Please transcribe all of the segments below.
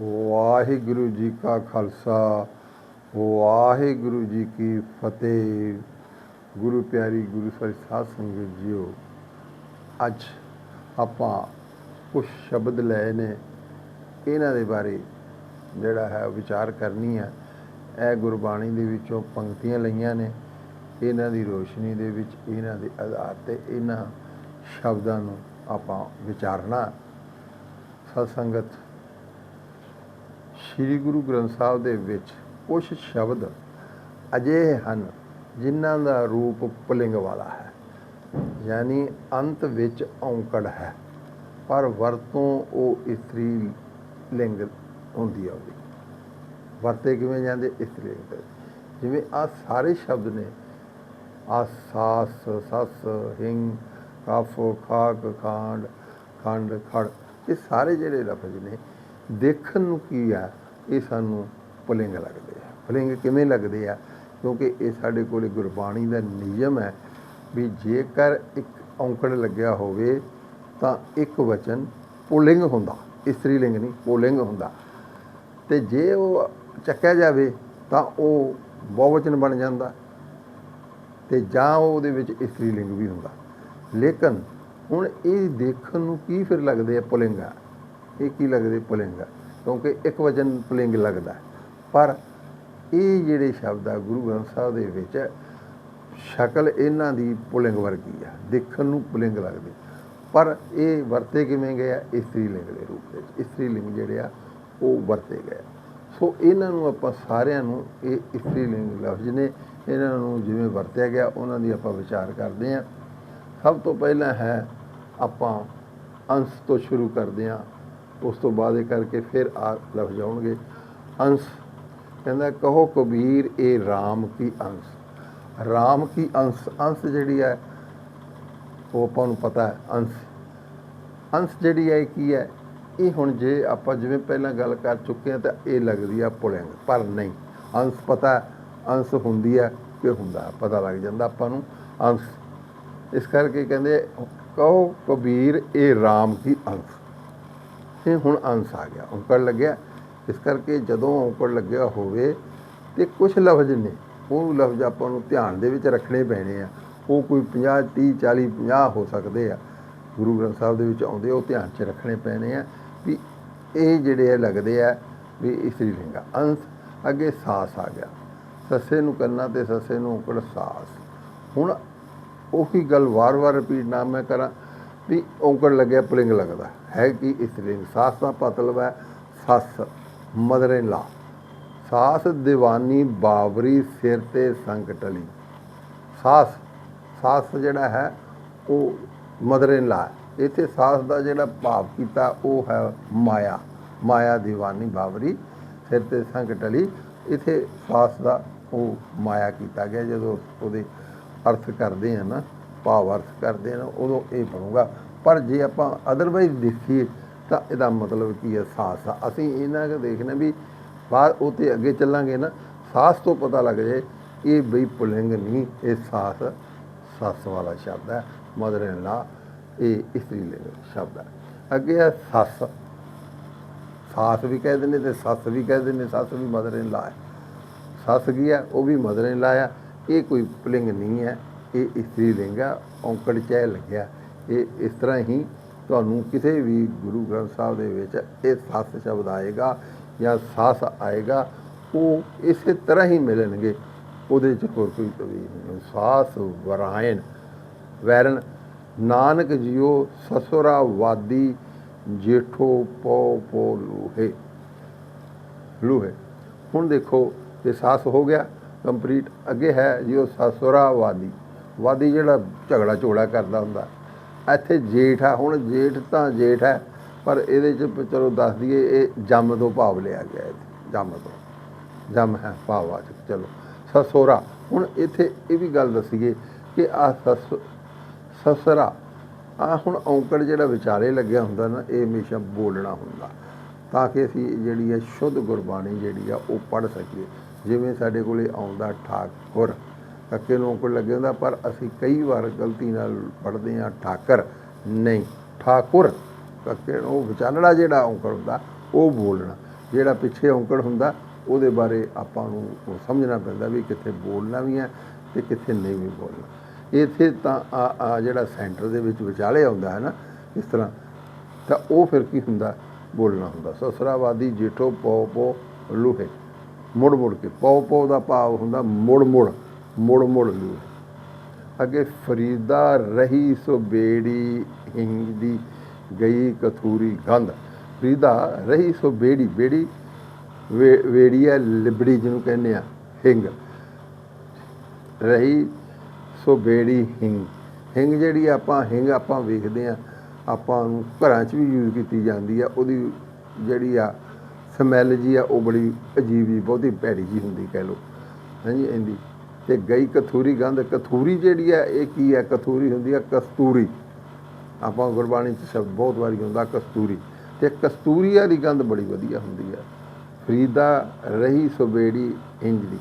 ਵਾਹਿਗੁਰੂ ਜੀ ਕਾ ਖਾਲਸਾ, ਵਾਹਿਗੁਰੂ ਜੀ ਕੀ ਫਤਿਹ। ਗੁਰੂ ਪਿਆਰੀ, ਗੁਰੂ ਸਾਰੀ ਸਾਧ ਸੰਗਤ ਜੀਓ, ਅੱਜ ਆਪਾਂ ਕੁਝ ਸ਼ਬਦ ਲਏ ਨੇ। ਇਹਨਾਂ ਦੇ ਬਾਰੇ ਜਿਹੜਾ ਹੈ ਵਿਚਾਰ ਕਰਨੀ ਹੈ ਇਹ ਗੁਰਬਾਣੀ ਦੇ ਵਿੱਚੋਂ ਪੰਕਤੀਆਂ ਲਈਆਂ ਨੇ। ਇਹਨਾਂ ਦੀ ਰੋਸ਼ਨੀ ਦੇ ਵਿੱਚ, ਇਹਨਾਂ ਦੇ ਆਧਾਰ ਤੇ ਇਹਨਾਂ ਸ਼ਬਦਾਂ ਨੂੰ ਆਪਾਂ ਵਿਚਾਰਨਾ। ਸਤ ਸੰਗਤ ਸ੍ਰੀ ਗੁਰੂ ਗ੍ਰੰਥ ਸਾਹਿਬ ਦੇ ਵਿੱਚ ਕੁਝ ਸ਼ਬਦ ਅਜਿਹੇ ਹਨ ਜਿਨ੍ਹਾਂ ਦਾ ਰੂਪ ਪੁਲਿੰਗ ਵਾਲਾ ਹੈ, ਯਾਨੀ ਅੰਤ ਵਿੱਚ ਔਂਕੜ ਹੈ, ਪਰ ਵਰਤੋਂ ਉਹ ਇਸਤਰੀ ਲਿੰਗ ਹੁੰਦੀ ਆ ਉਹਦੀ। ਵਰਤੇ ਕਿਵੇਂ ਜਾਂਦੇ? ਇਸਤਰੀ ਲਿੰਗ ਤੇ। ਜਿਵੇਂ ਆ ਸਾਰੇ ਸ਼ਬਦ ਨੇ ਆ ਸਾਸ, ਸੱਸ, ਹਿੰਗ, ਕਫ, ਖਾਕ, ਖਾਂਡ, ਖੰਡ, ਖੜ, ਇਹ ਸਾਰੇ ਜਿਹੜੇ ਲਫ਼ਜ਼ ਨੇ, ਦੇਖਣ ਨੂੰ ਕੀ ਆ? ਇਹ ਸਾਨੂੰ ਪੁਲਿੰਗ ਲੱਗਦੇ ਆ। ਪਲਿੰਗ ਕਿਵੇਂ ਲੱਗਦੇ ਆ? ਕਿਉਂਕਿ ਇਹ ਸਾਡੇ ਕੋਲੇ ਗੁਰਬਾਣੀ ਦਾ ਨਿਯਮ ਹੈ ਵੀ ਜੇਕਰ ਇੱਕ ਔਂਕੜ ਲੱਗਿਆ ਹੋਵੇ ਤਾਂ ਇੱਕ ਵਚਨ ਪੁਲਿੰਗ ਹੁੰਦਾ। ਇਸਤਰੀ ਲਿੰਗ ਨਹੀਂ, ਪੁਲਿੰਗ ਹੁੰਦਾ। ਤੇ ਜੇ ਉਹ ਚੱਕਿਆ ਜਾਵੇ ਤਾਂ ਉਹ ਬਹੁਵਚਨ ਬਣ ਜਾਂਦਾ ਤੇ ਜਾਂ ਉਹਦੇ ਵਿੱਚ ਇਸਤਰੀ ਲਿੰਗ ਵੀ ਹੁੰਦਾ। ਲੇਕਿਨ ਹੁਣ ਇਹ ਦੇਖਣ ਨੂੰ ਕੀ ਫਿਰ ਲੱਗਦੇ ਆ ਪੁਲਿੰਗਾ? ਇਹ ਕੀ ਲੱਗਦੇ ਪੁਲਿੰਗਾ? ਕਿਉਂਕਿ ਇੱਕ ਵਚਨ ਪੁਲਿੰਗ ਲੱਗਦਾ ਪਰ ਇਹ ਜਿਹੜੇ ਸ਼ਬਦ ਆ, ਗੁਰੂ ਗ੍ਰੰਥ ਸਾਹਿਬ ਦੇ ਵਿੱਚ, ਸ਼ਕਲ ਇਹਨਾਂ ਦੀ ਪੁਲਿੰਗ ਵਰਗੀ ਆ। ਦੇਖਣ ਨੂੰ ਪੁਲਿੰਗ ਲੱਗਦੀ। ਪਰ ਇਹ ਵਰਤੇ ਕਿਵੇਂ ਗਏ ਆ? ਇਸਤਰੀ ਲਿੰਗ ਦੇ ਰੂਪ ਵਿੱਚ। ਇਸਤਰੀ ਲਿੰਗ ਜਿਹੜੇ ਆ, ਉਹ ਵਰਤੇ ਗਏ ਆ। ਸੋ ਇਹਨਾਂ ਨੂੰ ਆਪਾਂ ਸਾਰਿਆਂ ਨੂੰ ਇਹ ਇਸਤਰੀ ਲਿੰਗ ਲਫ਼ਜ਼ ਨੇ, ਇਹਨਾਂ ਨੂੰ ਜਿਵੇਂ ਵਰਤਿਆ ਗਿਆ, ਉਹਨਾਂ ਦੀ ਆਪਾਂ ਵਿਚਾਰ ਕਰਦੇ ਹਾਂ ਸਭ ਤੋਂ ਪਹਿਲਾਂ ਹੈ ਆਪਾਂ ਅੰਸ਼ ਤੋਂ ਸ਼ੁਰੂ ਕਰਦੇ ਹਾਂ ਉਸ ਤੋਂ ਬਾਅਦ ਇਹ ਕਰਕੇ ਫਿਰ ਆ ਲਫ਼ਜ਼ ਆਉਣਗੇ ਅੰਸ਼ ਕਹਿੰਦਾ, ਕਹੋ ਕਬੀਰ, ਇਹ RAM ਕੀ ਅੰਸ਼? RAM ਕੀ ਅੰਸ਼? ਅੰਸ਼ ਜਿਹੜੀ ਹੈ, ਉਹ ਆਪਾਂ ਨੂੰ ਪਤਾ ਹੈ, ਅੰਸ਼। ਅੰਸ਼ ਜਿਹੜੀ ਹੈ ਕੀ ਹੈ? ਇਹ ਹੁਣ ਜੇ ਆਪਾਂ ਜਿਵੇਂ ਪਹਿਲਾਂ ਗੱਲ ਕਰ ਚੁੱਕੇ ਹਾਂ, ਤਾਂ ਇਹ ਲੱਗਦੀ ਆ ਪੁਲਿੰਗ, ਪਰ ਨਹੀਂ। ਅੰਸ਼ ਪਤਾ ਅੰਸ਼ ਹੁੰਦੀ ਹੈ ਕਿ ਹੁੰਦਾ ਪਤਾ ਲੱਗ ਜਾਂਦਾ ਆਪਾਂ ਨੂੰ। ਅੰਸ਼। ਇਸ ਕਰਕੇ ਕਹਿੰਦੇ, ਕਹੋ ਕਬੀਰ, ਇਹ RAM ਕੀ ਅੰਸ਼? ਇਹ ਹੁਣ ਅੰਸ਼ ਆ ਗਿਆ। ਔਂਕੜ ਲੱਗਿਆ। ਇਸ ਕਰਕੇ ਜਦੋਂ ਔਂਕੜ ਲੱਗਿਆ ਹੋਵੇ ਤੇ ਕੁਝ ਲਫ਼ਜ਼ ਨੇ। ਉਹ ਲਫ਼ਜ਼ ਆਪਾਂ ਨੂੰ ਧਿਆਨ ਦੇ ਵਿੱਚ ਰੱਖਣੇ ਪੈਣੇ ਆ। ਉਹ ਕੋਈ 50 30 40 50 ਹੋ ਸਕਦੇ ਆ। ਗੁਰੂ ਗ੍ਰੰਥ ਸਾਹਿਬ ਦੇ ਵਿੱਚ ਆਉਂਦੇ ਉਹ ਧਿਆਨ 'ਚ ਰੱਖਣੇ ਪੈਣੇ ਆ ਵੀ ਇਹ ਜਿਹੜੇ ਆ ਲੱਗਦੇ ਆ ਵੀ ਇਸਤਰੀ ਲਿੰਗਾ। ਅੰਸ਼ ਅੱਗੇ ਸਾਸ ਆ ਗਿਆ। ਸੱਸੇ ਨੂੰ ਕਰਨਾ ਤੇ ਸੱਸੇ ਨੂੰ ਔਂਕੜ ਸਾਸ। ਹੁਣ ਉਹੀ ਗੱਲ ਵਾਰ-ਵਾਰ ਰਿਪੀਟ ਨਾ ਮੈਂ ਕਰਾਂ। ਵੀ ਔਂਕੜ ਲੱਗਿਆ, ਪੁਲਿੰਗ ਲੱਗਦਾ। ਹੈ ਕਿ ਇਸਤਰੀ ਸਾਸ ਦਾ ਮਤਲਬ ਹੈ ਸੱਸ ਮਦਰ ਇਨ ਲਾ ਸਾਸ ਦੀਵਾਨੀ ਬਾਬਰੀ ਸਿਰ ਤੇ ਸੰਕਟਲੀ ਸਾਸ ਸਾਸ ਜਿਹੜਾ ਹੈ, ਉਹ ਮਦਰ ਇਨ ਲਾ ਇੱਥੇ ਸਾਸ ਦਾ ਜਿਹੜਾ ਭਾਵ ਕੀਤਾ, ਉਹ ਹੈ ਮਾਇਆ। ਮਾਇਆ ਦੀਵਾਨੀ ਬਾਬਰੀ ਸਿਰ ਤੇ ਸੰਕਟਲੀ ਇੱਥੇ ਸਾਸ ਦਾ ਉਹ ਮਾਇਆ ਕੀਤਾ ਗਿਆ, ਜਦੋਂ ਉਹਦੇ ਅਰਥ ਕਰਦੇ ਆ ਨਾ। ਭਾਵ ਅਰਥ ਕਰਦੇ ਆ ਉਦੋਂ ਇਹ ਬਣੂਗਾ। ਪਰ ਜੇ ਆਪਾਂ ਅਦਰਵਾਈਜ਼ ਦੇਖੀਏ, ਤਾਂ ਇਹਦਾ ਮਤਲਬ ਕੀ ਹੈ, ਸਾਸ ਆ। ਅਸੀਂ ਇਹਨਾਂ ਨੂੰ ਦੇਖਣਾ ਵੀ ਬਾਅਦ ਉਹ ਤੇ ਅੱਗੇ ਚੱਲਾਂਗੇ ਨਾ, ਸਾਸ ਤੋਂ ਪਤਾ ਲੱਗ ਜਾਏ, ਇਹ ਬਈ ਪੁਲਿੰਗ ਨਹੀਂ, ਇਹ ਸਾਸ, ਸੱਸ ਵਾਲਾ ਸ਼ਬਦ ਹੈ ਮਦਰ ਇਨ ਲਾ ਇਹ ਇਸਤਰੀ ਲਿੰਗ ਸ਼ਬਦ ਹੈ। ਅੱਗੇ ਹੈ ਸੱਸ। ਸਾਸ ਵੀ ਕਹਿ ਦਿੰਦੇ ਤੇ ਸੱਸ ਵੀ ਕਹਿ ਦਿੰਦੇ, ਸੱਸ ਵੀ ਮਦਰ ਇਨ ਲਾ ਹੈ। ਸੱਸ ਕੀ ਹੈ? ਉਹ ਵੀ ਮਦਰ ਇਨ ਲਾ ਆ ਇਹ ਕੋਈ ਪੁਲਿੰਗ ਨਹੀਂ ਹੈ। ਇਹ ਇਸਤਰੀ ਲਿੰਗ ਹੈ ਔਂਕੜ ਚੈ ਲੱਗਿਆ। ਇਹ ਇਸ ਤਰ੍ਹਾਂ ਹੀ ਤੁਹਾਨੂੰ ਕਿਸੇ ਵੀ ਗੁਰੂ ਗ੍ਰੰਥ ਸਾਹਿਬ ਦੇ ਵਿੱਚ ਇਹ ਸੱਸ ਸ਼ਬਦ ਆਏਗਾ ਜਾਂ ਸਾਸ ਆਏਗਾ, ਉਹ ਇਸੇ ਤਰ੍ਹਾਂ ਹੀ ਮਿਲਣਗੇ। ਉਹਦੇ ਚ ਹੋਰ ਕੋਈ ਤਵੀਰ ਨਹੀਂ। ਸਾਸ ਵਰਾਇਨ ਵੈਰਨ, ਨਾਨਕ ਜੀਓ ਸਸੁਰਾ ਵਾਦੀ ਜੇਠੋ ਪੋ ਪੋ ਲੂਹੇ। ਲੂਹੇ। ਹੁਣ ਦੇਖੋ, ਇਹ ਸਾਸ ਹੋ ਗਿਆ, ਕੰਪਲੀਟ। ਅੱਗੇ ਹੈ ਜਿਉ ਸਸੁਰਾ ਵਾਦੀ। ਵਾਦੀ ਜਿਹੜਾ ਝਗੜਾ ਝੋੜਾ ਕਰਦਾ ਹੁੰਦਾ। ਇੱਥੇ ਜੇਠ ਆ, ਹੁਣ ਜੇਠ ਤਾਂ ਜੇਠ ਹੈ, ਪਰ ਇਹਦੇ ਚ ਚਲੋ ਦੱਸ ਦਈਏ, ਇਹ ਜੰਮ ਤੋਂ ਭਾਵ ਲਿਆ ਗਿਆ ਹੈ। ਜੰਮ ਤੋਂ। ਜੰਮ ਹੈ ਭਾਵਵਾਚਕ ਚਲੋ। ਸਸੋਰਾ, ਹੁਣ ਇੱਥੇ ਇਹ ਵੀ ਗੱਲ ਦਸੀਏ ਕਿ ਆ ਸਸ, ਸਸਰਾ ਆ ਹੁਣ ਔਂਕੜ ਜਿਹੜਾ ਵਿਚਾਰੇ ਲੱਗਿਆ ਹੁੰਦਾ ਨਾ, ਇਹ ਹਮੇਸ਼ਾ ਬੋਲਣਾ ਹੁੰਦਾ। ਤਾਂ ਕਿ ਅਸੀਂ ਜਿਹੜੀ ਹੈ ਸ਼ੁੱਧ ਗੁਰਬਾਣੀ ਜਿਹੜੀ ਆ ਉਹ ਪੜ੍ਹ ਸਕੀਏ। ਜਿਵੇਂ ਸਾਡੇ ਕੋਲੇ ਆਉਂਦਾ ਠਾਕੁਰ ਕੱਕੇ ਨੂੰ ਔਂਕੜ ਲੱਗਿਆ ਹੁੰਦਾ, ਪਰ ਅਸੀਂ ਕਈ ਵਾਰ ਗਲਤੀ ਨਾਲ ਪੜ੍ਹਦੇ ਆ ਠਾਕਰ, ਨਹੀਂ, ਠਾਕੁਰ ਕੱਕੇ ਨੂੰ ਉਹ ਵਿਚਾਲੜਾ ਜਿਹੜਾ ਔਂਕੜ ਹੁੰਦਾ, ਉਹ ਬੋਲਣਾ। ਜਿਹੜਾ ਪਿੱਛੇ ਔਂਕੜ ਹੁੰਦਾ, ਉਹਦੇ ਬਾਰੇ ਆਪਾਂ ਨੂੰ ਉਹ ਸਮਝਣਾ ਪੈਂਦਾ ਵੀ ਕਿੱਥੇ ਬੋਲਣਾ ਵੀ ਹੈ ਤੇ ਕਿੱਥੇ ਨਹੀਂ ਵੀ ਬੋਲਣਾ। ਇੱਥੇ ਤਾਂ ਆ ਜਿਹੜਾ ਸੈਂਟਰ ਦੇ ਵਿੱਚ ਵਿਚਾਲੇ ਆਉਂਦਾ ਹੈ ਨਾ, ਇਸ ਤਰ੍ਹਾਂ, ਤਾਂ ਉਹ ਫਿਰ ਕੀ ਹੁੰਦਾ? ਬੋਲਣਾ ਹੁੰਦਾ। ਸਸਰਾਵਾਦੀ ਜੇਠੋ ਪੋ ਪੋ ਲੂਹੇ। ਮੁੜ ਮੁੜ ਕੇ ਪੋ ਪੋ ਦਾ ਭਾਵ ਹੁੰਦਾ ਮੁੜ ਮੁੜ। ਮੁੜ ਮੁੜ ਲੂਹੇ ਅੱਗੇ ਫਰੀਦਾ ਰਹੀ ਸੋ ਬੇੜੀ ਹਿੰਗ ਦੀ ਗਈ ਕਥੂਰੀ ਗੰਧ। ਫਰੀਦਾ ਰਹੀ ਸੋ ਬੇੜੀ ਬੇੜੀ ਵੇ- ਵੇੜੀ ਹੈ ਲਿਬੜੀ ਜਿਹਨੂੰ ਕਹਿੰਦੇ ਆ, ਹਿੰਗ। ਰਹੀ ਸੋ ਬੇੜੀ ਹਿੰਗ। ਹਿੰਗ ਜਿਹੜੀ ਆਪਾਂ ਹਿੰਗ ਆਪਾਂ ਵੇਖਦੇ ਆ, ਆਪਾਂ ਨੂੰ ਘਰਾਂ 'ਚ ਵੀ ਯੂਜ਼ ਕੀਤੀ ਜਾਂਦੀ ਆ। ਉਹਦੀ ਜਿਹੜੀ ਆ ਸਮੈਲ ਜੀ ਆ, ਉਹ ਬੜੀ ਅਜੀਬ ਜੀ, ਬਹੁਤੀ ਭੈੜੀ ਜੀ ਹੁੰਦੀ ਕਹਿ ਲਓ। ਹਾਂਜੀ ਇਹਦੀ ਤੇ ਗਈ ਕਥੂਰੀ ਗੰਧ। ਕਥੂਰੀ ਜਿਹੜੀ ਹੈ, ਇਹ ਕੀ ਹੈ? ਕਥੂਰੀ ਹੁੰਦੀ ਆ ਕਸਤੂਰੀ। ਆਪਾਂ ਗੁਰਬਾਣੀ 'ਚ ਸ਼ਬਦ ਬਹੁਤ ਵਾਰੀ ਹੁੰਦਾ ਕਸਤੂਰੀ। ਤੇ ਕਸਤੂਰੀਆ ਦੀ ਗੰਧ ਬੜੀ ਵਧੀਆ ਹੁੰਦੀ ਆ ਫਰੀਦਾ ਰਹੀ ਸੋ ਬੇੜੀ ਇੰਜ ਦੀ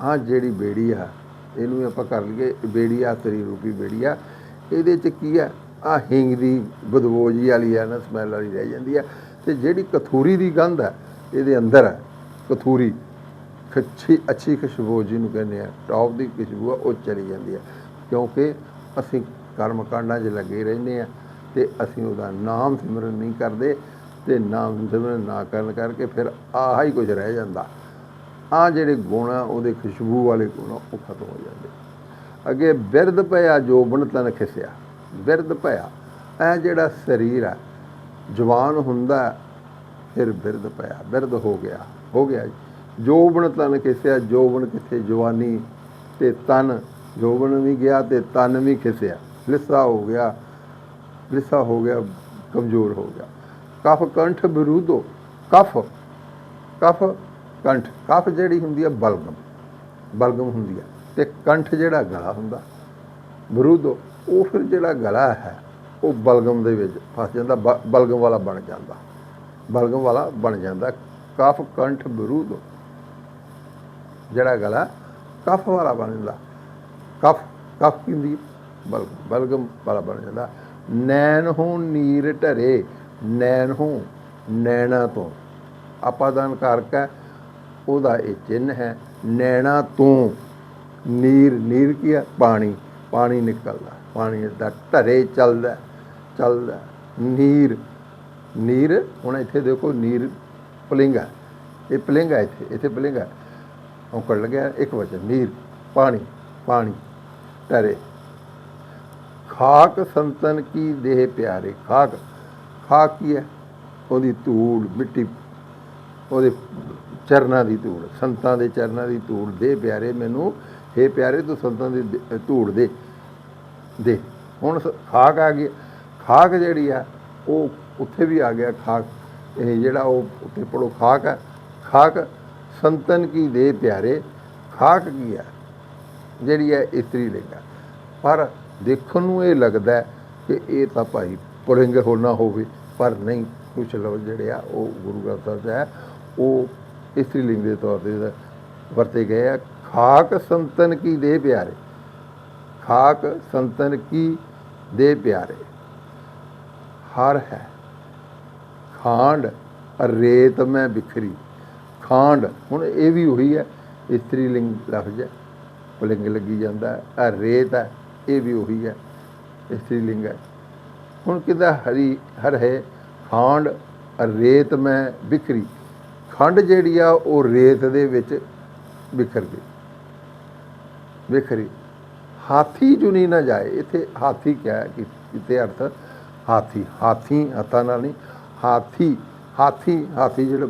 ਆਹ ਜਿਹੜੀ ਬੇੜੀ ਆ, ਇਹਨੂੰ ਵੀ ਆਪਾਂ ਕਰ ਲਈਏ, ਬੇੜੀ ਆ ਤੇਰੀ ਰੂਪੀ ਬੇੜੀ ਆ। ਇਹਦੇ 'ਚ ਕੀ ਹੈ? ਆ ਹਿੰਗ ਦੀ ਬਦਬੋਜੀ ਵਾਲੀ ਹੈ ਨਾ ਸਮੈਲ ਵਾਲੀ ਰਹਿ ਜਾਂਦੀ ਆ ਤੇ ਜਿਹੜੀ ਕਥੂਰੀ ਦੀ ਗੰਧ ਹੈ, ਇਹਦੇ ਅੰਦਰ ਹੈ ਕਥੂਰੀ। ਖੱਛੀ ਅੱਛੀ ਖੁਸ਼ਬੂ ਜਿਹਨੂੰ ਕਹਿੰਦੇ ਆ ਟੌਪ ਦੀ ਖੁਸ਼ਬੂ ਆ ਉਹ ਚਲੀ ਜਾਂਦੀ ਆ। ਕਿਉਂਕਿ ਅਸੀਂ ਕਰਮ ਕਾਂਡਾਂ 'ਚ ਲੱਗੇ ਰਹਿੰਦੇ ਆ ਤੇ ਅਸੀਂ ਉਹਦਾ ਨਾਮ ਸਿਮਰਨ ਨਹੀਂ ਕਰਦੇ ਤੇ ਨਾਮ ਸਿਮਰਨ ਨਾ ਕਰਨ ਕਰਕੇ ਫਿਰ ਆਹ ਹੀ ਕੁਝ ਰਹਿ ਜਾਂਦਾ। ਆ ਜਿਹੜੇ ਗੁਣ ਆ ਉਹਦੇ ਖੁਸ਼ਬੂ ਵਾਲੇ ਗੁਣ ਆ, ਉਹ ਖਤਮ ਹੋ ਜਾਂਦੇ। ਅੱਗੇ ਬਿਰਧ ਪਿਆ ਜੋਬਨ ਤਨ ਖਿਸਿਆ। ਬਿਰਧ ਪਿਆ ਇਹ ਜਿਹੜਾ ਸਰੀਰ ਆ ਜਵਾਨ ਹੁੰਦਾ ਫਿਰ ਬਿਰਧ ਪਿਆ ਬਿਰਧ ਹੋ ਗਿਆ ਹੋ ਗਿਆ ਜੀ। ਜੋਬਨ ਤਨ ਕਿਸਿਆ ਜੋਬਨ ਕਿੱਥੇ ਜਵਾਨੀ? ਤੇ ਤਨ, ਜੋਬਨ ਵੀ ਗਿਆ ਤੇ ਤਨ ਵੀ ਕਿਸਿਆ ਲਿਸਾ ਹੋ ਗਿਆ, ਲਿਸਾ ਹੋ ਗਿਆ, ਕਮਜ਼ੋਰ ਹੋ ਗਿਆ। ਕਫ ਕੰਠ ਵਿਰੂਧੋ ਕਫ ਕਫ ਕੰਠ। ਕਫ ਜਿਹੜੀ ਹੁੰਦੀ ਹੈ ਬਲਗਮ ਬਲਗਮ ਹੁੰਦੀ ਹੈ ਤੇ ਕੰਠ ਜਿਹੜਾ ਗਲਾ ਹੁੰਦਾ ਵਿਰੂਧੋ ਉਹ ਫਿਰ ਜਿਹੜਾ ਗਲਾ ਹੈ, ਉਹ ਬਲਗਮ ਦੇ ਵਿੱਚ ਫਸ ਜਾਂਦਾ, ਬ- ਬਲਗਮ ਵਾਲਾ ਬਣ ਜਾਂਦਾ। ਬਲਗਮ ਵਾਲਾ ਬਣ ਜਾਂਦਾ। ਕਫ, ਕੰਠ ਵਿਰੂਧੋ ਜਿਹੜਾ ਗਲਾ ਕਫ ਵਾਲਾ ਬਣ ਜਾਂਦਾ। ਕਫ ਕਫ ਕੀ ਬਲਗਮ ਬਲਗਮ ਵਾਲਾ ਬਣ ਜਾਂਦਾ। ਨੈਣ ਹੋ ਨੀਰ ਢਰੇ, ਨੈਣ ਹੋ ਨੈਣਾ ਤੋਂ। ਆਪਾਦਾਨ ਕਾਰਕ ਹੈ, ਉਹਦਾ ਇਹ ਚਿੰਨ ਹੈ, ਨੈਣਾ ਤੋਂ। ਨੀਰ ਨੀਰ ਕੀ ਹੈ? ਪਾਣੀ ਪਾਣੀ ਨਿਕਲਦਾ। ਪਾਣੀ ਦਾ ਢਰੇ ਚੱਲਦਾ ਚੱਲਦਾ। ਨੀਰ ਨੀਰ, ਹੁਣ ਇੱਥੇ ਦੇਖੋ ਨੀਰ, ਪਲਿੰਗਾ ਇਹ ਪਲਿੰਗਾ ਇੱਥੇ ਇੱਥੇ ਪਲਿੰਗਾ ਔਕੜ ਲੱਗਿਆ, ਇੱਕ ਵਚਨ ਨੀਰ, ਪਾਣੀ ਪਾਣੀ ਤਰੇ ਖਾਕ ਸੰਤਨ ਕੀ ਦੇਹ ਪਿਆਰੇ, ਖਾਕ ਖਾਕ ਕੀ ਹੈ? ਉਹਦੀ ਧੂੜ ਮਿੱਟੀ, ਉਹਦੇ ਚਰਨਾਂ ਦੀ ਧੂੜ, ਸੰਤਾਂ ਦੇ ਚਰਨਾਂ ਦੀ ਧੂੜ ਦੇ ਪਿਆਰੇ ਮੈਨੂੰ हे ਪਿਆਰੇ ਤੂੰ ਸੰਤਾਂ ਦੀ ਦੇ- ਧੂੜ ਦੇ ਦੇ। ਹੁਣ ਸ- ਖਾਕ ਆ ਗਈ, ਖਾਕ ਜਿਹੜੀ ਆ, ਉਹ ਉੱਥੇ ਵੀ ਆ ਗਿਆ ਖਾਕ। ਇਹ ਜਿਹੜਾ ਉਹ ਉੱਥੇ ਪੜੋ ਖਾਕ ਹੈ ਖਾਕ ਸੰਤਨ ਕੀ ਦੇ ਪਿਆਰੇ, ਖਾਕ ਕੀ ਹੈ? ਜਿਹੜੀ ਹੈ ਇਸਤਰੀ ਲਿੰਗ ਹੈ ਪਰ ਦੇਖਣ ਨੂੰ ਇਹ ਲੱਗਦਾ ਕਿ ਇਹ ਤਾਂ ਭਾਈ ਪੁਲਿੰਗ ਹੋਣਾ ਹੋਵੇ, ਪਰ ਨਹੀਂ ਕੁਝ ਲਫ਼ਜ਼ ਜਿਹੜੇ ਆ, ਉਹ ਗੁਰੂ ਗ੍ਰੰਥ ਸਾਹਿਬ 'ਚ ਉਹ ਇਸਤਰੀ ਲਿੰਗ ਦੇ ਤੌਰ ਤੇ ਵਰਤੇ ਗਏ ਆ। ਖਾਕ ਸੰਤਨ ਕੀ ਦੇ ਪਿਆਰੇ, ਖਾਕ ਸੰਤਨ ਕੀ ਦੇ ਪਿਆਰੇ? ਹਰ ਹੈ, ਖਾਂਡ, ਰੇਤ ਮੈਂ ਬਿਖਰੀ ਖਾਂਡ, ਹੁਣ ਇਹ ਵੀ ਉਹੀ ਹੈ ਇਸਤਰੀ ਲਿੰਗ ਲਫ਼ਜ਼ ਹੈ, ਪੁਲਿੰਗ ਲੱਗੀ ਜਾਂਦਾ ਹੈ ਰੇਤ ਹੈ, ਇਹ ਵੀ ਉਹੀ ਹੈ ਇਸਤਰੀ ਲਿੰਗ ਹੈ। ਹੁਣ ਕਿਦਾ ਹਰੀ, ਹਰ ਹੈ, ਖਾਂਡ ਰੇਤ ਮੈਂ ਬਿਖਰੀ, ਖੰਡ ਜਿਹੜੀ ਆ, ਉਹ ਰੇਤ ਦੇ ਵਿੱਚ ਵਿਖਰ ਗਈ। ਵਿਖਰੀ ਹਾਥੀ ਜੁਨੀ ਨਾ ਜਾਏ, ਇੱਥੇ ਹਾਥੀ ਕਿਆ ਹੈ, ਕਿ ਇੱਥੇ ਅਰਥ, ਹਾਥੀ ਹਾਥੀ, ਹੱਥਾਂ ਨਾਲ ਨਹੀਂ, ਹਾਥੀ ਹਾਥੀ ਹਾਥੀ ਜਿਹੜਾ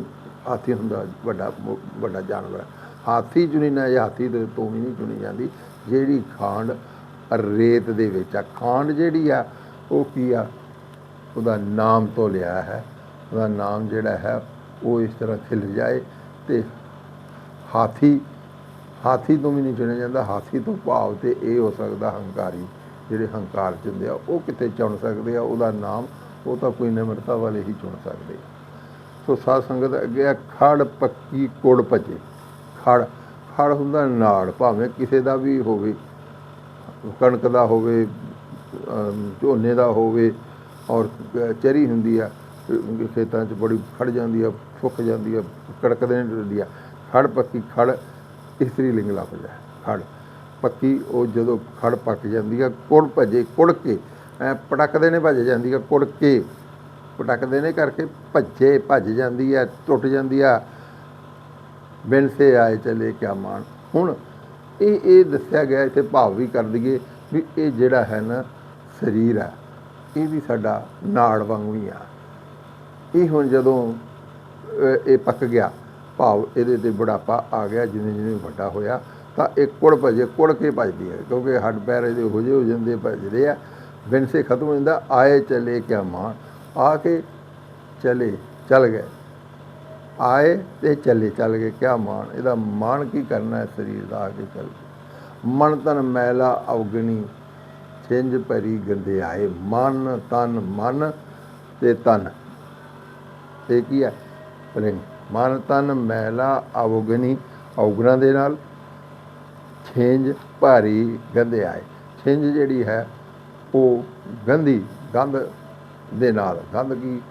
ਹਾਥੀ ਹੁੰਦਾ, ਵੱਡਾ ਵੱਡਾ ਜਾਨਵਰ ਹੈ। ਹਾਥੀ ਜੁਨੀ ਨਾ ਹਾਥੀ ਦੇ ਤੋਂ ਵੀ ਨਹੀਂ ਚੁਣੀ ਜਾਂਦੀ। ਜਿਹੜੀ ਖਾਂਡ ਰੇਤ ਦੇ ਵਿੱਚ ਆ, ਖਾਂਡ ਜਿਹੜੀ ਆ, ਉਹ ਕੀ ਆ? ਉਹਦਾ ਨਾਮ ਤੋਂ ਲਿਆ ਹੈ। ਉਹਦਾ ਨਾਮ ਜਿਹੜਾ ਹੈ, ਉਹ ਇਸ ਤਰ੍ਹਾਂ ਖਿਲ ਜਾਏ ਤੇ ਹਾਥੀ ਹਾਥੀ ਤੋਂ ਵੀ ਨਹੀਂ ਚੁਣਿਆ ਜਾਂਦਾ। ਹਾਥੀ ਤੋਂ ਭਾਵ ਤੇ ਇਹ ਹੋ ਸਕਦਾ ਹੰਕਾਰੀ, ਜਿਹੜੇ ਹੰਕਾਰ ਚ ਹੁੰਦੇ ਆ, ਉਹ ਕਿਤੇ ਚੁਣ ਸਕਦੇ ਆ। ਉਹਦਾ ਨਾਮ, ਉਹ ਤਾਂ ਕੋਈ ਨਿਮਰਤਾ ਵਾਲੇ ਹੀ ਚੁਣ ਸਕਦੇ। ਆ ਸੋ ਸਾਧ ਸੰਗਤ ਅੱਗੇ ਆ, ਖੜ ਪੱਕੀ ਕੁੜ ਭਜੇ ਖੜ ਖੜ ਹੁੰਦਾ ਨਾੜ, ਭਾਵੇਂ ਕਿਸੇ ਦਾ ਵੀ ਹੋਵੇ, ਕਣਕ ਦਾ ਹੋਵੇ ਝੋਨੇ ਦਾ ਹੋਵੇ, ਔਰ ਚਰੀ ਹੁੰਦੀ ਆ, ਖੇਤਾਂ 'ਚ ਬੜੀ ਖੜ ਜਾਂਦੀ ਆ ਸੁੱਕ ਜਾਂਦੀ ਆ ਕੜਕਦੇ ਨਹੀਂ ਡਰਦੀ ਆ। ਖੜ ਪੱਕੀ, ਖੜ ਇਸਤਰੀ ਲਿੰਗ ਲਫ਼ਜ਼ ਹੈ ਖੜ ਪੱਕੀ, ਉਹ ਜਦੋਂ ਖੜ ਪੱਕ ਜਾਂਦੀ ਆ, ਕੁੜ ਭਜੇ, ਕੁੜ ਕੇ, ਐ ਪਟਕਦੇ ਨੇ, ਭੱਜ ਜਾਂਦੀ ਆ, ਕੁੜ ਕੇ। ਪਟਕਦੇ ਨੇ ਕਰਕੇ ਭੱਜੇ, ਭੱਜ ਜਾਂਦੀ ਹੈ ਟੁੱਟ ਜਾਂਦੀ ਆ। ਬਿਨ ਸੇ ਆਏ ਚਲੇ ਕਿਆ ਮਾਨ ਹੁਣ ਇਹ ਇਹ ਦੱਸਿਆ ਗਿਆ, ਇੱਥੇ ਭਾਵ ਵੀ ਕਰ ਦਈਏ ਵੀ ਇਹ ਜਿਹੜਾ ਹੈ ਨਾ ਸਰੀਰ ਆ, ਇਹ ਵੀ ਸਾਡਾ ਨਾੜ ਵਾਂਗੂ ਹੀ ਆ। ਇਹ ਹੁਣ ਜਦੋਂ ਇਹ ਪੱਕ ਗਿਆ, ਭਾਵ ਇਹਦੇ ਤੇ ਬੁਢਾਪਾ ਆ ਗਿਆ, ਜਿਵੇਂ ਜਿਵੇਂ ਵੱਡਾ ਹੋਇਆ, ਤਾਂ ਇਹ ਕੁੜ ਭਜੇ, ਕੁੜ ਕੇ ਭਜਦੀ ਹੈ ਕਿਉਂਕਿ ਹੱਡ ਪੈਰ ਇਹਦੇ ਹੋ ਜੇ ਹੋ ਜਾਂਦੇ, ਭਜਦੇ ਆ। ਬਿਨ ਸੇ ਖਤਮ ਹੋ ਜਾਂਦਾ, ਆਏ ਚਲੇ ਕਿਆ ਮਾਨ ਆ ਕੇ ਚਲੇ, ਚਲ ਗਏ। ਆਏ ਤੇ ਚਲੇ, ਚੱਲ ਗਏ। ਕਿਆ ਮਾਣ। ਇਹਦਾ ਮਾਣ ਕੀ ਕਰਨਾ ਹੈ ਸਰੀਰ ਦਾ? ਆ ਕੇ ਚੱਲ ਮਨ ਤਨ ਮੈਲਾ ਅਵਗਣੀ ਛਿੰਝ ਭਰੀ ਗੰਦੇ ਆਏ। ਮਨ ਤਨ ਮਨ ਤੇ ਤਨ। ਇਹ ਕੀ ਹੈ? ਪ੍ਰਿੰਗ ਮਨ ਤਨ ਮੈਲਾ ਅਵਗਣੀ ਅਵਗਣਾ ਦੇ ਨਾਲ ਛਿੰਝ ਭਾਰੀ ਗੰਦੇ ਆਏ। ਛਿੰਝ ਜਿਹੜੀ ਹੈ, ਉਹ ਗੰਦੀ, ਗੰਧ ਦੇ ਨਾਲ, ਗੰਧ ਕੀ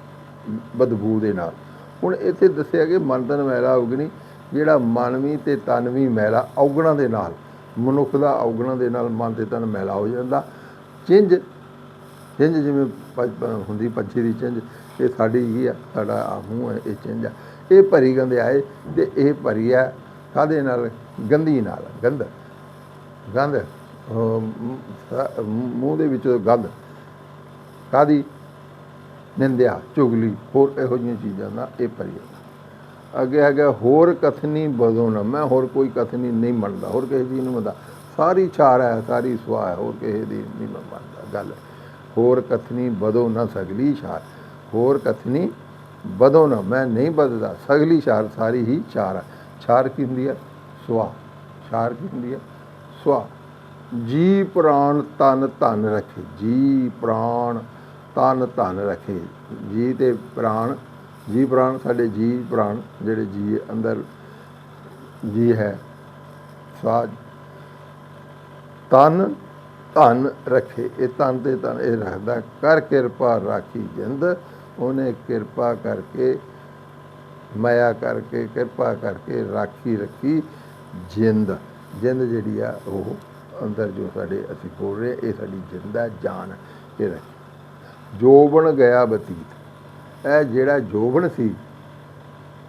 ਬਦਬੂ ਦੇ ਨਾਲ। ਹੁਣ ਇੱਥੇ ਦੱਸਿਆ ਕਿ ਮਨ ਤਨ ਮੈਲਾ ਔਗਣੀ, ਜਿਹੜਾ ਮਨ ਵੀ ਤੇ ਤਨ ਵੀ ਮੈਲਾ ਔਗਣਾ ਦੇ ਨਾਲ, ਮਨੁੱਖ ਦਾ ਔਗਣਾ ਦੇ ਨਾਲ ਮਨ ਤੇ ਤਨ ਮੈਲਾ ਹੋ ਜਾਂਦਾ। ਚਿੰਝ ਚਿੰਝ ਜਿਵੇਂ ਪ- ਪ- ਹੁੰਦੀ ਪੰਛੀ ਦੀ ਚਿੰਝ, ਇਹ ਸਾਡੀ ਹੀ ਆ, ਸਾਡਾ ਆਹ ਮੂੰਹ ਹੈ ਇਹ ਚਿੰਝ ਆ। ਇਹ ਭਰੀ ਗੰਦੇ ਆਏ ਤੇ ਇਹ ਭਰੀ ਆ ਕਾਦੇ ਨਾਲ? ਗੰਦੀ ਨਾਲ, ਗੰਧ। ਗੰਧ ਮੂੰਹ ਦੇ ਵਿੱਚੋਂ ਗੰਧ। ਕਾਦੀ ਨਿੰਦਿਆ ਚੁਗਲੀ ਹੋਰ ਇਹੋ ਜਿਹੀਆਂ ਚੀਜ਼ਾਂ ਦਾ ਇਹ ਭਰੀ ਅੱਗੇ ਹੈਗਾ, ਹੋਰ ਕਥਨੀ ਬਦੋ ਨਾ, ਮੈਂ ਹੋਰ ਕੋਈ ਕਥਨੀ ਨਹੀਂ ਮੰਨਦਾ, ਹੋਰ ਕਿਸੇ ਦੀ ਨਹੀਂ ਮੰਨਦਾ। ਸਾਰੀ ਛਾਰ ਹੈ, ਸਾਰੀ ਸੁਆਹ ਹੈ, ਹੋਰ ਕਿਸੇ ਦੀ ਨਹੀਂ ਮੰਨਦਾ, ਗੱਲ ਹੋਰ ਕਥਨੀ ਬਦੋ ਨਾ, ਸਗਲੀ ਛਾਰ। ਹੋਰ ਕਥਨੀ ਬਦੋ ਨਾ, ਮੈਂ ਨਹੀਂ ਬਦਦਾ, ਸਗਲੀ ਛਾਰ ਸਾਰੀ ਹੀ ਛਾਰ ਹੈ। ਛਾਰ ਕੀ ਹੁੰਦੀ ਹੈ? ਸੁਆਹ ਛਾਰ ਕੀ ਹੁੰਦੀ ਹੈ? ਸੁਆਹ ਜੀ ਪ੍ਰਾਣ ਤਨ ਧਨ ਰੱਖੇ, ਜੀ ਪ੍ਰਾਣ ਤਨ ਧਨ ਰੱਖੇ। ਜੀ ਤੇ ਪ੍ਰਾਣ, ਜੀ ਪ੍ਰਾਣ ਸਾਡੇ ਜੀ ਪ੍ਰਾਣ, ਜਿਹੜੇ ਜੀ ਅੰਦਰ ਜੀ ਹੈ। ਸਵਾਜ ਤਨ ਧਨ ਰੱਖੇ। ਇਹ ਤਨ ਤੇ ਤਨ ਇਹ ਰੱਖਦਾ। ਕਰ ਕਿਰਪਾ ਰਾਖੀ ਜਿੰਦ, ਉਹਨੇ ਕਿਰਪਾ ਕਰਕੇ ਮਾਇਆ ਕਰਕੇ, ਕਿਰਪਾ ਕਰਕੇ ਰਾਖੀ ਰੱਖੀ ਜਿੰਦ। ਜਿੰਦ ਜਿਹੜੀ ਆ, ਉਹ ਅੰਦਰ ਜੋ ਸਾਡੇ ਅਸੀਂ ਬੋਲ ਰਹੇ, ਇਹ ਸਾਡੀ ਜਿੰਦ ਹੈ, ਜਾਨ। ਇਹ ਰੱਖੀ। ਜੋਬਨ ਗਿਆ ਬਤੀਤ। ਇਹ ਜਿਹੜਾ ਜੋਬਨ ਸੀ,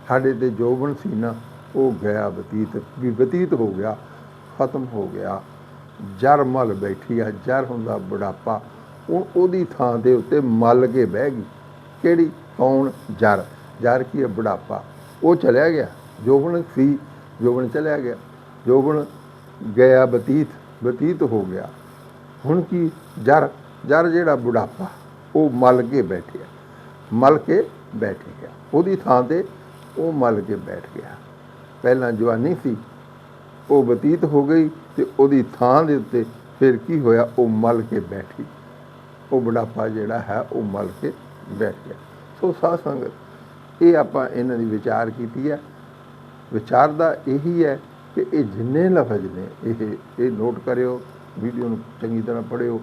ਸਾਡੇ ਤੇ ਜੋਬਨ ਸੀ ਨਾ, ਉਹ ਗਿਆ ਬਤੀਤ। ਵੀ ਬਤੀਤ ਹੋ ਗਿਆ, ਖਤਮ ਹੋ ਗਿਆ। ਜਰ ਮਲ ਬੈਠੀ ਆ, ਜਰ ਹੁੰਦਾ ਬੁਢਾਪਾ। ਉਹ ਉਹਦੀ ਥਾਂ ਦੇ ਉੱਤੇ ਮਲ ਕੇ ਬਹਿ ਗਈ। ਕਿਹੜੀ? ਕੌਣ? ਜਰ। ਜਰ ਕੀ ਹੈ ਬੁਢਾਪਾ। ਉਹ ਚਲਿਆ ਗਿਆ। ਜੋਬਨ ਸੀ, ਜੋਬਨ ਚਲਿਆ ਗਿਆ। ਜੋਬਨ ਗਿਆ ਬਤੀਤ। ਬਤੀਤ ਹੋ ਗਿਆ। ਹੁਣ ਕੀ? ਜਰ। ਜਰ ਜਿਹੜਾ ਬੁਢਾਪਾ। ਉਹ ਮਲ ਕੇ ਬੈਠਿਆ ਮਲ ਕੇ ਬੈਠ ਗਿਆ। ਉਹਦੀ ਥਾਂ ਤੇ ਉਹ ਮਲ ਕੇ ਬੈਠ ਗਿਆ। ਪਹਿਲਾਂ ਜਵਾਨੀ ਸੀ, ਉਹ ਬਤੀਤ ਹੋ ਗਈ ਤੇ ਉਹਦੀ ਥਾਂ ਦੇ ਉੱਤੇ ਫਿਰ ਕੀ ਹੋਇਆ? ਉਹ ਮਲ ਕੇ ਬੈਠੀ ਉਹ ਬੁਢਾਪਾ ਜਿਹੜਾ ਹੈ, ਉਹ ਮਲ ਕੇ ਬੈਠ ਗਿਆ। ਸੋ ਸਾਧ ਸੰਗਤ, ਇਹ ਆਪਾਂ ਇਹਨਾਂ ਦੀ ਵਿਚਾਰ ਕੀਤੀ ਹੈ। ਵਿਚਾਰ ਦਾ ਇਹੀ ਹੈ ਕਿ ਇਹ ਜਿੰਨੇ ਲਫ਼ਜ਼ ਨੇ, ਇਹ ਇਹ ਨੋਟ ਕਰਿਓ ਵੀਡੀਓ ਨੂੰ ਚੰਗੀ ਤਰ੍ਹਾਂ ਪੜ੍ਹਿਓ,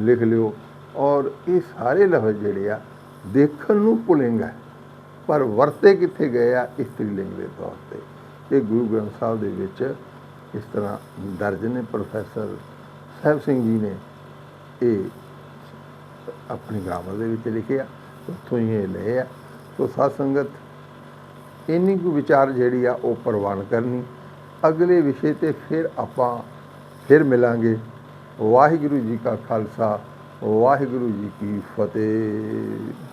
ਲਿਖ ਲਿਓ। ਔਰ ਇਹ ਸਾਰੇ ਲਫ਼ਜ਼ ਜਿਹੜੇ ਆ ਦੇਖਣ ਨੂੰ ਪੁਲਿੰਗ ਹੈ, ਪਰ ਵਰਤੇ ਕਿੱਥੇ ਗਏ ਆ ਇਸਤਰੀ ਲਿੰਗ ਦੇ ਤੌਰ ਤੇ। ਇਹ ਗੁਰੂ ਗ੍ਰੰਥ ਸਾਹਿਬ ਦੇ ਵਿੱਚ ਇਸ ਤਰ੍ਹਾਂ ਦਰਜ ਨੇ, ਪ੍ਰੋਫੈਸਰ ਸਾਹਿਬ ਸਿੰਘ ਜੀ ਨੇ ਇਹ ਆਪਣੀ ਗ੍ਰਾਮਰ ਦੇ ਵਿੱਚ ਲਿਖਿਆ, ਉੱਥੋਂ ਹੀ ਇਹ ਲਏ ਆ। ਸੋ ਸਾਧ ਸੰਗਤ, ਇੰਨੀ ਕੁ ਵਿਚਾਰ ਜਿਹੜੀ ਆ ਉਹ ਪ੍ਰਵਾਨ ਕਰਨੀ। ਅਗਲੇ ਵਿਸ਼ੇ ਤੇ ਫਿਰ ਆਪਾਂ ਫਿਰ ਮਿਲਾਂਗੇ। ਵਾਹਿਗੁਰੂ ਜੀ ਕਾ ਖਾਲਸਾ ਵਾਹਿਗੁਰੂ ਜੀ ਕੀ ਫਤਿਹ।